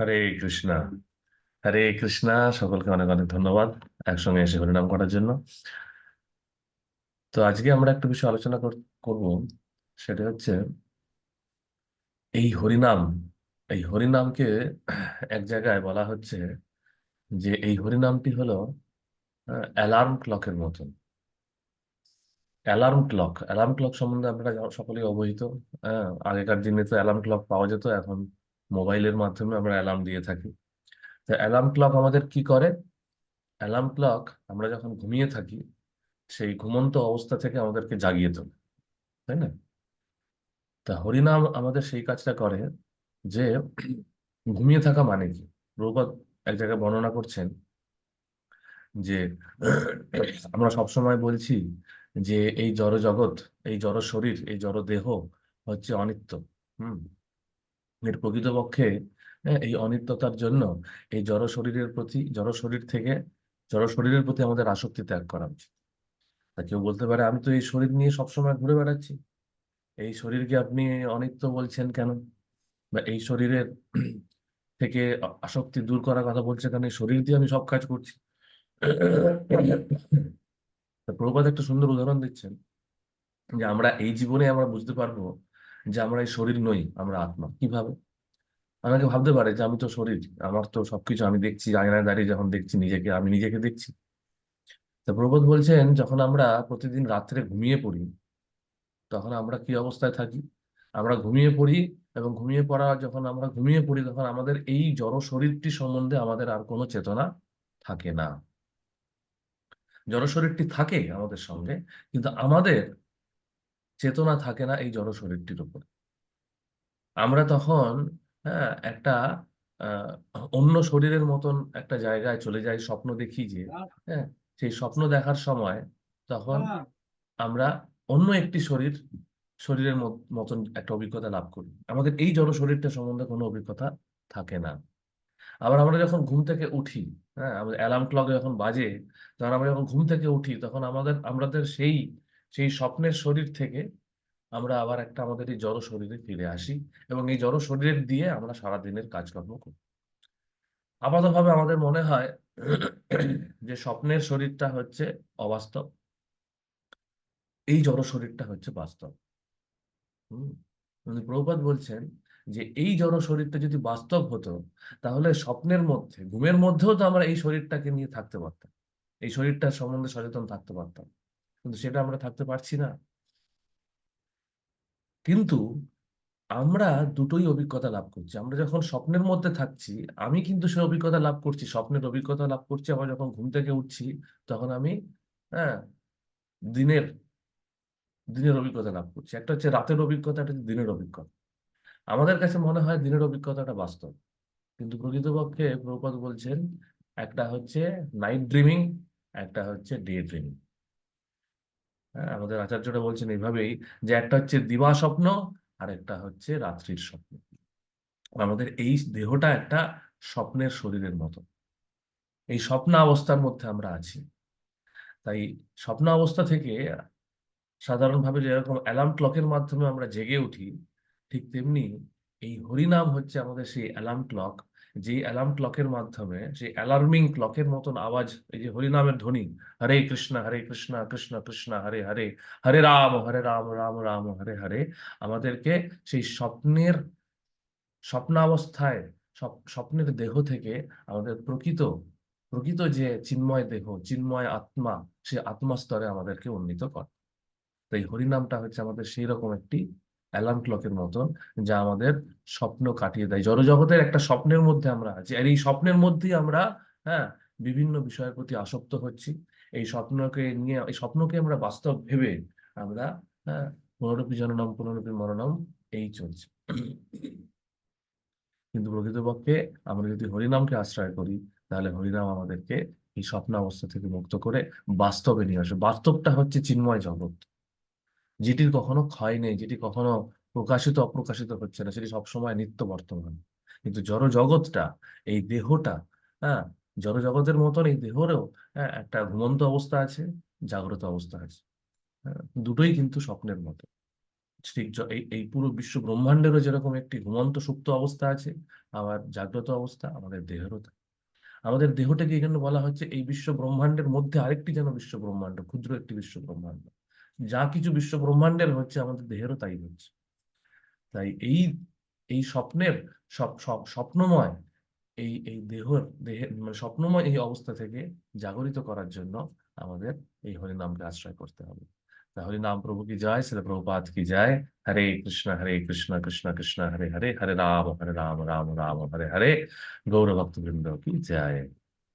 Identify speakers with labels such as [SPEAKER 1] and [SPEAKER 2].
[SPEAKER 1] হরে কৃষ্ণা হরে কৃষ্ণা সকলকে অনেক অনেক ধন্যবাদ একসঙ্গে এসে হরিনাম করার জন্য তো আজকে আমরা একটা বিষয় আলোচনা করব সেটা হচ্ছে এই হরিনাম এই হরিনামকে এক জায়গায় বলা হচ্ছে যে এই হরিনামটি হলো অ্যালার্ম ক্লকের মতন অ্যালার্ম ক্লক অ্যালার্ম ক্লক সম্বন্ধে আপনারা সকলেই অবহিত আগেকার দিনে তো অ্যালার্ম ক্লক পাওয়া যেত এখন মোবাইলের মাধ্যমে আমরা অ্যালার্ম দিয়ে থাকি তো অ্যালার্ম ক্লক আমাদের কি করে অ্যালার্ম ক্লক আমরা যখন ঘুমিয়ে থাকি সেই ঘুমন্ত অবস্থা থেকে আমাদেরকে জাগিয়ে তোলে তাই না তা হরিনাম আমাদের সেই কাজটা করে যে ঘুমিয়ে থাকা মানে কি রৌপদ এক জায়গায় বর্ণনা করছেন যে আমরা সবসময় বলছি যে এই জড় জগৎ এই জড় শরীর এই জড় দেহ হচ্ছে অনিত্য হুম এর প্রকৃতপক্ষে এই অনিত্যতার জন্য এই জড় শরীরের প্রতি জড় শরীর থেকে জড় শরীরের প্রতি আমাদের আসক্তি ত্যাগ করা উচিত তা কেউ বলতে পারে আমি তো এই শরীর নিয়ে সবসময় ঘুরে বেড়াচ্ছি এই শরীরকে আপনি অনিত্য বলছেন কেন বা এই শরীরের থেকে আসক্তি দূর করার কথা বলছে কেন এই শরীর দিয়ে আমি সব কাজ করছি প্রভাত একটা সুন্দর উদাহরণ দিচ্ছেন যে আমরা এই জীবনে আমরা বুঝতে পারবো যে আমরা এই শরীর নই আমরা আত্মা কিভাবে আমাকে ভাবতে পারে যে আমি তো শরীর আমার তো সবকিছু আমি দেখছি আয়নায় দাঁড়িয়ে যখন দেখছি নিজেকে আমি নিজেকে দেখছি তো প্রবোধ বলছেন যখন আমরা প্রতিদিন রাত্রে ঘুমিয়ে পড়ি তখন আমরা কি অবস্থায় থাকি আমরা ঘুমিয়ে পড়ি এবং ঘুমিয়ে পড়া যখন আমরা ঘুমিয়ে পড়ি তখন আমাদের এই জড় শরীরটি সম্বন্ধে আমাদের আর কোনো চেতনা থাকে না জড় শরীরটি থাকে আমাদের সঙ্গে কিন্তু আমাদের চেতনা থাকে না এই জড় শরীরটির উপর আমরা তখন হ্যাঁ একটা অন্য শরীরের মতন একটা জায়গায় চলে যাই স্বপ্ন দেখি যে হ্যাঁ সেই স্বপ্ন দেখার সময় তখন আমরা অন্য একটি শরীর শরীরের মতন একটা অভিজ্ঞতা লাভ করি আমাদের এই জড় শরীরটা সম্বন্ধে কোনো অভিজ্ঞতা থাকে না আবার আমরা যখন ঘুম থেকে উঠি হ্যাঁ আমাদের অ্যালার্ম ক্লক যখন বাজে তখন আমরা যখন ঘুম থেকে উঠি তখন আমাদের আমাদের সেই সেই স্বপ্নের শরীর থেকে আমরা আবার একটা আমাদের এই জড় শরীরে ফিরে আসি এবং এই জড় শরীরের দিয়ে আমরা সারা দিনের কাজকর্ম করি আপাতভাবে আমাদের মনে হয় যে স্বপ্নের শরীরটা হচ্ছে অবাস্তব এই জড় শরীরটা হচ্ছে বাস্তব হম প্রভুপাত বলছেন যে এই জড় শরীরটা যদি বাস্তব হতো তাহলে স্বপ্নের মধ্যে ঘুমের মধ্যেও তো আমরা এই শরীরটাকে নিয়ে থাকতে পারতাম এই শরীরটার সম্বন্ধে সচেতন থাকতে পারতাম কিন্তু সেটা আমরা থাকতে পারছি না কিন্তু আমরা দুটোই অভিজ্ঞতা লাভ করছি আমরা যখন স্বপ্নের মধ্যে থাকছি আমি কিন্তু সে অভিজ্ঞতা লাভ করছি স্বপ্নের অভিজ্ঞতা লাভ করছি আবার যখন ঘুম থেকে উঠছি তখন আমি হ্যাঁ দিনের দিনের অভিজ্ঞতা লাভ করছি একটা হচ্ছে রাতের অভিজ্ঞতা একটা হচ্ছে দিনের অভিজ্ঞতা আমাদের কাছে মনে হয় দিনের অভিজ্ঞতাটা বাস্তব কিন্তু প্রকৃতপক্ষে প্রপাত বলছেন একটা হচ্ছে নাইট ড্রিমিং একটা হচ্ছে ডে ড্রিমিং আমাদের আচার্যটা বলছেন এইভাবেই যে একটা হচ্ছে দিবা স্বপ্ন আর একটা হচ্ছে রাত্রির স্বপ্ন আমাদের এই দেহটা একটা স্বপ্নের শরীরের মতো এই স্বপ্ন অবস্থার মধ্যে আমরা আছি তাই স্বপ্ন অবস্থা থেকে সাধারণভাবে যেরকম অ্যালার্ম ক্লকের মাধ্যমে আমরা জেগে উঠি ঠিক তেমনি এই হরিনাম হচ্ছে আমাদের সেই অ্যালার্ম ক্লক যে অ্যালার্ম ক্লকের মাধ্যমে যে অ্যালার্মিং ক্লকের মতন আওয়াজ এই যে হরিনামের ধ্বনি হরে কৃষ্ণ হরে কৃষ্ণ কৃষ্ণ কৃষ্ণ হরে হরে হরে রাম হরে রাম রাম রাম হরে হরে আমাদেরকে সেই স্বপ্নের স্বপ্নাবস্থায় স্বপ্নের দেহ থেকে আমাদের প্রকৃত প্রকৃত যে চিন্ময় দেহ চিন্ময় আত্মা সে আত্মা স্তরে আমাদেরকে উন্নীত করে তাই হরিনামটা হচ্ছে আমাদের সেই রকম একটি অ্যালার্ম ক্লকের মতন যা আমাদের স্বপ্ন কাটিয়ে দেয় জড়জগতের একটা স্বপ্নের মধ্যে আমরা আছি আর এই স্বপ্নের মধ্যেই আমরা হ্যাঁ বিভিন্ন বিষয়ের প্রতি আসক্ত হচ্ছি এই স্বপ্নকে নিয়ে এই স্বপ্নকে আমরা বাস্তব ভেবে আমরা হ্যাঁ পুনরূপী জননম পুনরূপী মরণম এই চলছে কিন্তু প্রকৃতপক্ষে আমরা যদি হরিনামকে আশ্রয় করি তাহলে হরিনাম আমাদেরকে এই স্বপ্ন অবস্থা থেকে মুক্ত করে বাস্তবে নিয়ে আসে বাস্তবটা হচ্ছে চিন্ময় জগৎ যেটির কখনো ক্ষয় নেই যেটি কখনো প্রকাশিত অপ্রকাশিত হচ্ছে না সেটি সবসময় নিত্য বর্তমান কিন্তু জড় জগৎটা এই দেহটা হ্যাঁ জড় জগতের মতন এই দেহরেও হ্যাঁ, একটা ঘুমন্ত অবস্থা আছে জাগ্রত অবস্থা আছে হ্যাঁ, দুটোই কিন্তু স্বপ্নের মতো ঠিক এই পুরো বিশ্ব ব্রহ্মাণ্ডেরও যেরকম একটি ঘুমন্ত সুপ্ত অবস্থা আছে আবার জাগ্রত অবস্থা আমাদের দেহেরও আমাদের দেহটাকে এখানে বলা হচ্ছে এই বিশ্ব ব্রহ্মাণ্ডের মধ্যে আরেকটি যেন বিশ্ব ব্রহ্মাণ্ড ক্ষুদ্র একটি বিশ্ব ব্রহ্মাণ্ড যা কিছু বিশ্ব ব্রহ্মাণ্ডের হচ্ছে আমাদের দেহেরও তাই হচ্ছে তাই এই এই স্বপ্নের স্বপ্নময় এই এই দেহর দেহের মানে স্বপ্নময় এই অবস্থা থেকে জাগরিত করার জন্য আমাদের এই হরিনামকে আশ্রয় করতে হবে হরি নাম প্রভু কি যায় শ্রী প্রভুপাত কি যায় হরে কৃষ্ণ হরে কৃষ্ণ কৃষ্ণ কৃষ্ণ হরে হরে হরে রাম হরে রাম রাম রাম হরে হরে গৌরভক্তবৃন্দ কি যায়